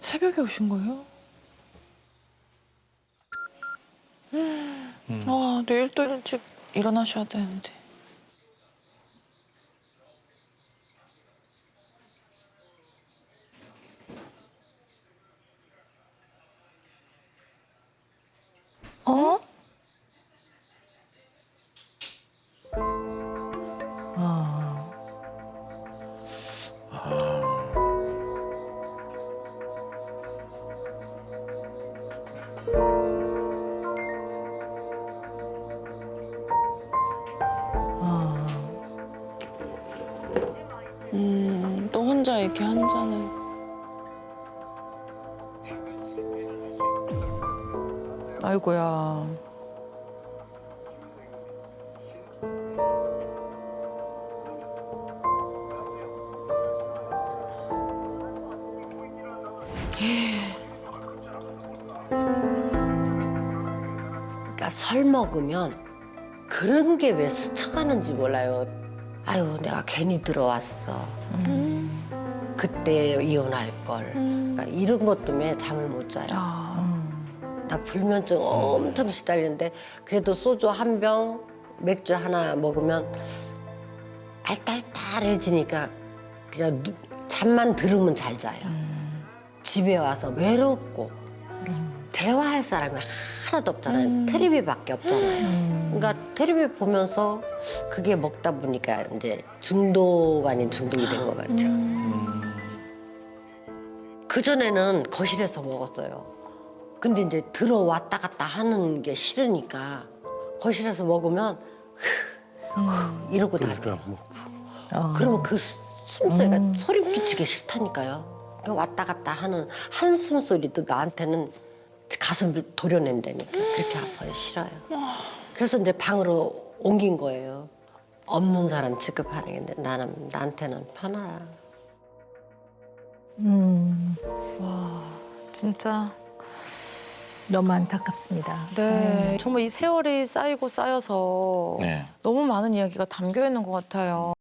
새벽에 오신 거예요? 와, 내일 또 일찍 일어나셔야 되는데. 어? 음, 또 혼자 이렇게 한 잔을. 아이고야. 그러니까 설 먹으면 그런 게 왜 스쳐가는지 몰라요. 아유, 내가 괜히 들어왔어. 그때 이혼할 걸. 그러니까 이런 것 때문에 잠을 못 자요. 나 불면증 엄청 시달리는데 그래도 소주 한 병, 맥주 하나 먹으면 알딸딸해지니까 그냥 누- 잠만 들으면 잘 자요. 집에 와서 외롭고 대화할 사람이 하나도 없잖아요. 테레비밖에 없잖아요. 그러니까 테레비 보면서 그게 먹다 보니까 이제 중독 아닌 중독이 된 것 같아요. 그 전에는 거실에서 먹었어요. 근데 이제 들어왔다 갔다 하는 게 싫으니까 거실에서 먹으면 흐, 흐 이러고 다녀요. 그러면 그 수- 숨소리가 소리 끼치기 싫다니까요. 그 왔다 갔다 하는 한숨 소리도 나한테는 가슴을 도려낸다니까 그렇게 아파요. 싫어요. 그래서 이제 방으로 옮긴 거예요. 없는 사람 취급하는 게 근데 나는 나한테는 편하야. 음. 와, 진짜 너무 안타깝습니다. 네. 정말 이 세월이 쌓이고 쌓여서 네. 너무 많은 이야기가 담겨 있는 것 같아요.